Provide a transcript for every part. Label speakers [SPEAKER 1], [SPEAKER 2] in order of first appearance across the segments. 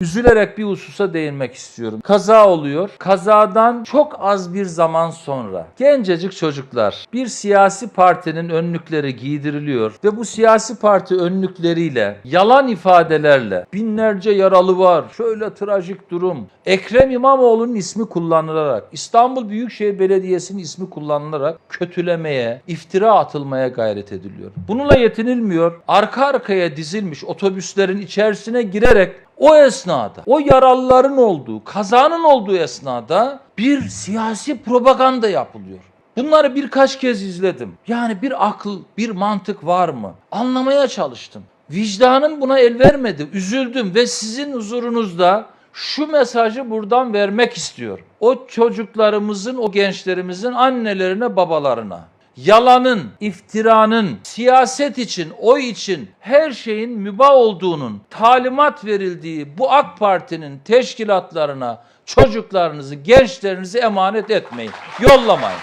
[SPEAKER 1] Üzülerek bir hususa değinmek istiyorum. Kaza oluyor. Kazadan çok az bir zaman sonra gencecik çocuklar bir siyasi partinin önlükleri giydiriliyor ve bu siyasi parti önlükleriyle yalan ifadelerle binlerce yaralı var, şöyle trajik durum. Ekrem İmamoğlu'nun ismi kullanılarak, İstanbul Büyükşehir Belediyesi'nin ismi kullanılarak kötülemeye, iftira atılmaya gayret ediliyor. Bununla yetinilmiyor. Arka arkaya dizilmiş otobüslerin içerisine girerek o esnada, o yaralıların olduğu, kazanın olduğu esnada bir siyasi propaganda yapılıyor. Bunları birkaç kez izledim. Yani bir akıl, bir mantık var mı? Anlamaya çalıştım. Vicdanım buna el vermedi. Üzüldüm ve sizin huzurunuzda şu mesajı buradan vermek istiyorum. O çocuklarımızın, o gençlerimizin annelerine, babalarına yalanın, iftiranın, siyaset için, oy için her şeyin mübah olduğunun talimat verildiği bu AK Parti'nin teşkilatlarına çocuklarınızı, gençlerinizi emanet etmeyin. Yollamayın.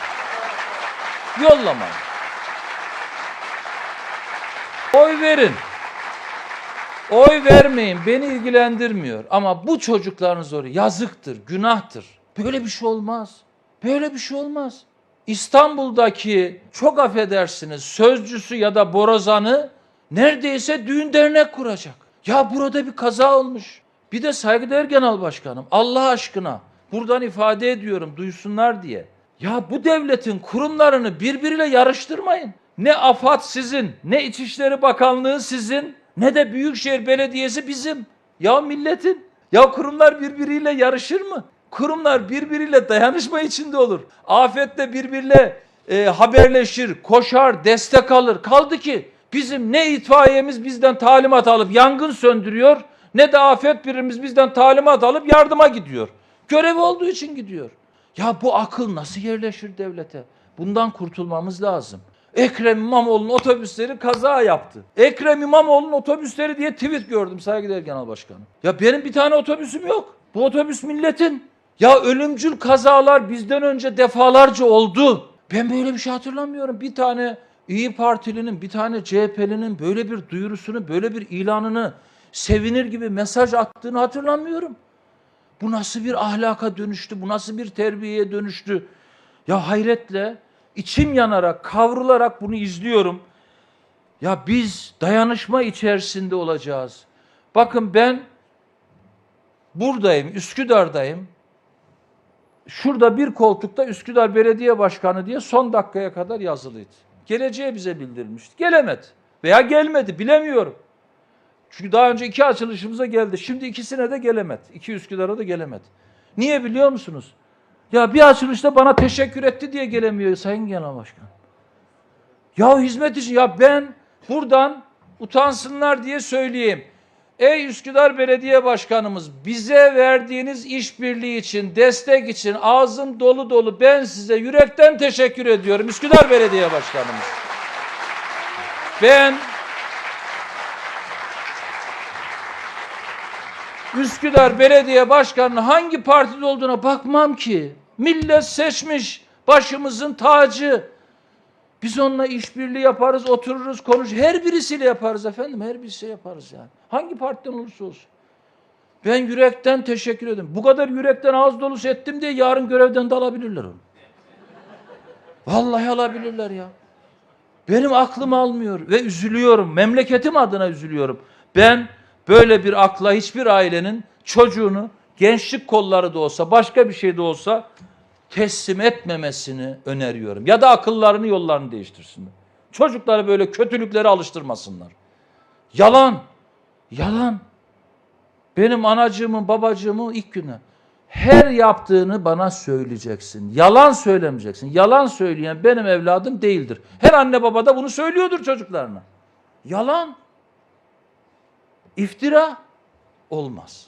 [SPEAKER 1] Yollamayın. Oy verin. Oy vermeyin. Beni ilgilendirmiyor. Ama bu çocuklarınız oraya yazıktır, günahtır. Böyle bir şey olmaz. Böyle bir şey olmaz. İstanbul'daki çok affedersiniz sözcüsü ya da borazanı neredeyse düğün dernek kuracak. Ya burada bir kaza olmuş. Bir de saygıdeğer genel başkanım Allah aşkına buradan ifade ediyorum duysunlar diye. Ya bu devletin kurumlarını birbiriyle yarıştırmayın. Ne AFAD sizin, ne İçişleri Bakanlığı sizin, ne de Büyükşehir Belediyesi bizim. Ya milletin. Ya kurumlar birbiriyle yarışır mı? Kurumlar birbiriyle dayanışma içinde olur. Afette birbiriyle e, haberleşir, koşar, destek alır. Kaldı ki bizim ne itfaiyemiz bizden talimat alıp yangın söndürüyor, ne de afet birimimiz bizden talimat alıp yardıma gidiyor. Görevi olduğu için gidiyor. Ya bu akıl nasıl yerleşir devlete? Bundan kurtulmamız lazım. Ekrem İmamoğlu'nun otobüsleri kaza yaptı. Ekrem İmamoğlu'nun otobüsleri diye tweet gördüm saygıdeğer genel başkanım. Ya benim bir tane otobüsüm yok. Bu otobüs milletin. Ya ölümcül kazalar bizden önce defalarca oldu. Ben böyle bir şey hatırlamıyorum. Bir tane İyi Partilinin, bir tane CHP'linin böyle bir duyurusunu, böyle bir ilanını sevinir gibi mesaj attığını hatırlamıyorum. Bu nasıl bir ahlaka dönüştü? Bu nasıl bir terbiyeye dönüştü? Ya hayretle, içim yanarak, kavrularak bunu izliyorum. Ya biz dayanışma içerisinde olacağız. Bakın ben buradayım, Üsküdar'dayım. Şurada bir koltukta Üsküdar Belediye Başkanı diye son dakikaya kadar yazılıydı. Geleceği bize bildirilmişti. Gelemedi veya gelmedi bilemiyorum. Çünkü daha önce iki açılışımıza geldi. Şimdi ikisine de gelemedi. İki Üsküdar'a da gelemedi. Niye biliyor musunuz? Ya bir açılışta bana teşekkür etti diye gelemiyor Sayın Genel Başkan. Ya hizmet için ya ben buradan utansınlar diye söyleyeyim. Ey Üsküdar Belediye Başkanımız bize verdiğiniz işbirliği için, destek için ağzım dolu dolu ben size yürekten teşekkür ediyorum Üsküdar Belediye Başkanımız. Ben Üsküdar Belediye Başkanı'nın hangi partide olduğuna bakmam ki. Millet seçmiş başımızın tacı. Biz onunla işbirliği yaparız, otururuz, konuş. Her birisiyle yaparız efendim, her birisiyle yaparız yani. Hangi partiden olursa olsun. Ben yürekten teşekkür ederim. Bu kadar yürekten ağız dolusu ettim diye yarın görevden de alabilirler onu. Vallahi alabilirler ya. Benim aklım almıyor ve üzülüyorum. Memleketim adına üzülüyorum. Ben böyle bir akla hiçbir ailenin çocuğunu gençlik kolları da olsa başka bir şey de olsa teslim etmemesini öneriyorum. Ya da akıllarını yollarını değiştirsinler. Çocukları böyle kötülüklere alıştırmasınlar. Yalan. Yalan. Benim anacığımın babacığımın ilk günü. Her yaptığını bana söyleyeceksin. Yalan söylemeyeceksin. Yalan söyleyen benim evladım değildir. Her anne baba da bunu söylüyordur çocuklarına. Yalan. İftira olmaz.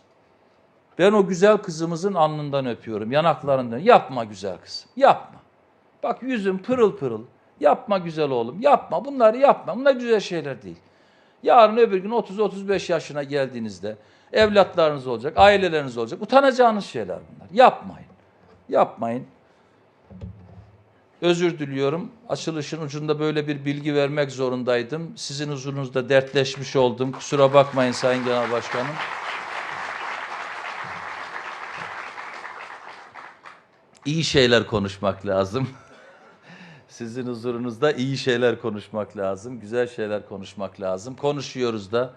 [SPEAKER 1] Ben o güzel kızımızın alnından öpüyorum, yanaklarından. Yapma güzel kızım, yapma. Bak yüzüm pırıl pırıl. Yapma güzel oğlum, yapma. Bunları yapma. Bunlar güzel şeyler değil. Yarın öbür gün 30-35 yaşına geldiğinizde evlatlarınız olacak, aileleriniz olacak. Utanacağınız şeyler bunlar. Yapmayın. Yapmayın. Özür diliyorum. Açılışın ucunda böyle bir bilgi vermek zorundaydım. Sizin huzurunuzda dertleşmiş oldum. Kusura bakmayın Sayın Genel Başkanım. İyi şeyler konuşmak lazım. Sizin huzurunuzda iyi şeyler konuşmak lazım, güzel şeyler konuşmak lazım. Konuşuyoruz da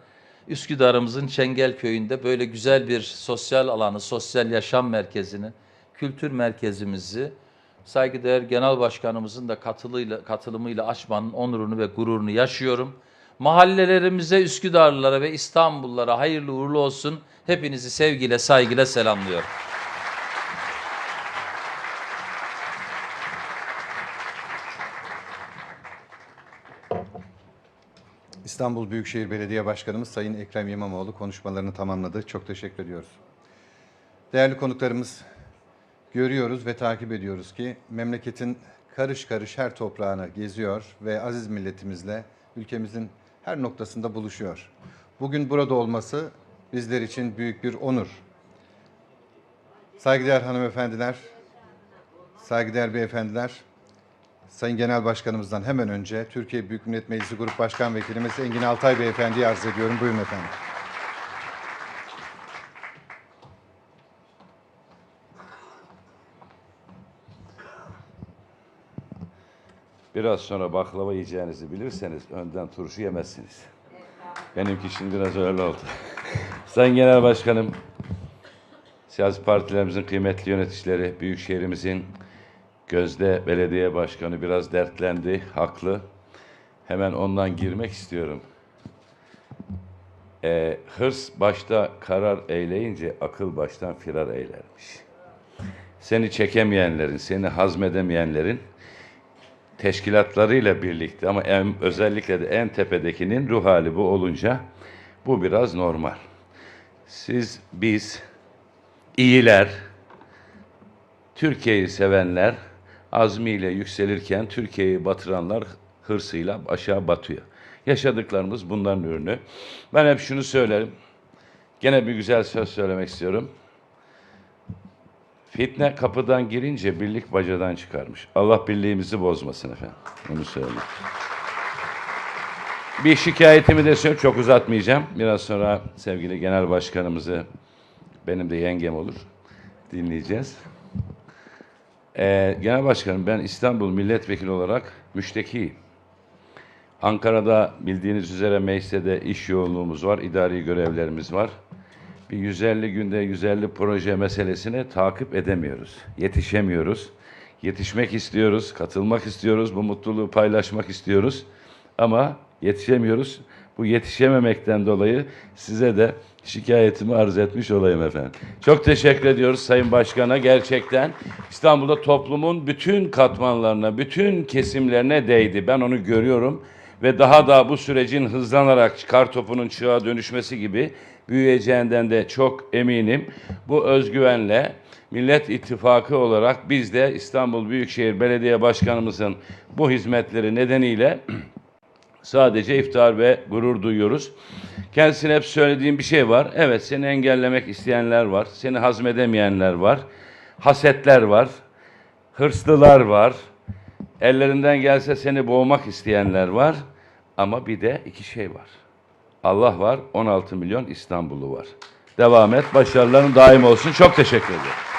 [SPEAKER 1] Üsküdar'ımızın Çengelköy'ünde böyle güzel bir sosyal alanı, sosyal yaşam merkezini, kültür merkezimizi saygıdeğer Genel Başkanımızın da katılıyla, katılımıyla açmanın onurunu ve gururunu yaşıyorum. Mahallelerimize, Üsküdarlılara ve İstanbullulara hayırlı uğurlu olsun. Hepinizi sevgiyle, saygıyla selamlıyorum.
[SPEAKER 2] İstanbul Büyükşehir Belediye Başkanımız Sayın Ekrem İmamoğlu konuşmalarını tamamladı. Çok teşekkür ediyoruz. Değerli konuklarımız, görüyoruz ve takip ediyoruz ki memleketin karış karış her toprağına geziyor ve aziz milletimizle ülkemizin her noktasında buluşuyor. Bugün burada olması bizler için büyük bir onur. Saygıdeğer hanımefendiler, saygıdeğer beyefendiler, Sayın Genel Başkanımızdan hemen önce Türkiye Büyük Millet Meclisi Grup Başkan Vekilimiz Engin Altay Beyefendi'yi arz ediyorum. Buyurun efendim.
[SPEAKER 3] Biraz sonra baklava yiyeceğinizi bilirseniz önden turşu yemezsiniz. Benimki şimdi biraz öyle oldu. Sayın Genel Başkanım, siyasi partilerimizin kıymetli yöneticileri, Büyükşehirimizin Gözde Belediye Başkanı biraz dertlendi, haklı. Hemen ondan girmek istiyorum. Ee, hırs başta karar eyleyince akıl baştan firar eylermiş. Seni çekemeyenlerin, seni hazmedemeyenlerin teşkilatlarıyla birlikte ama en, özellikle de en tepedekinin ruh hali bu olunca bu biraz normal. Siz, biz, iyiler, Türkiye'yi sevenler azmiyle yükselirken Türkiye'yi batıranlar hırsıyla aşağı batıyor. Yaşadıklarımız bunların ürünü. Ben hep şunu söylerim. Gene bir güzel söz söylemek istiyorum. Fitne kapıdan girince birlik bacadan çıkarmış. Allah birliğimizi bozmasın efendim. Onu söyleyeyim. Bir şikayetimi de söyleyeyim. Çok uzatmayacağım. Biraz sonra sevgili genel başkanımızı benim de yengem olur. Dinleyeceğiz. Ee, genel başkanım ben İstanbul milletvekili olarak müştekiyim. Ankara'da bildiğiniz üzere mecliste iş yoğunluğumuz var, idari görevlerimiz var. Bir 150 günde 150 proje meselesini takip edemiyoruz. Yetişemiyoruz. Yetişmek istiyoruz, katılmak istiyoruz, bu mutluluğu paylaşmak istiyoruz. Ama yetişemiyoruz. Bu yetişememekten dolayı size de şikayetimi arz etmiş olayım efendim. Çok teşekkür ediyoruz Sayın Başkan'a. Gerçekten İstanbul'da toplumun bütün katmanlarına, bütün kesimlerine değdi. Ben onu görüyorum ve daha da bu sürecin hızlanarak kar topunun çığa dönüşmesi gibi büyüyeceğinden de çok eminim. Bu özgüvenle Millet İttifakı olarak biz de İstanbul Büyükşehir Belediye Başkanımızın bu hizmetleri nedeniyle sadece iftihar ve gurur duyuyoruz. Kendisine hep söylediğim bir şey var. Evet seni engellemek isteyenler var. Seni hazmedemeyenler var. Hasetler var. Hırslılar var. Ellerinden gelse seni boğmak isteyenler var. Ama bir de iki şey var. Allah var, 16 milyon İstanbullu var. Devam et, başarıların daim olsun. Çok teşekkür ederim.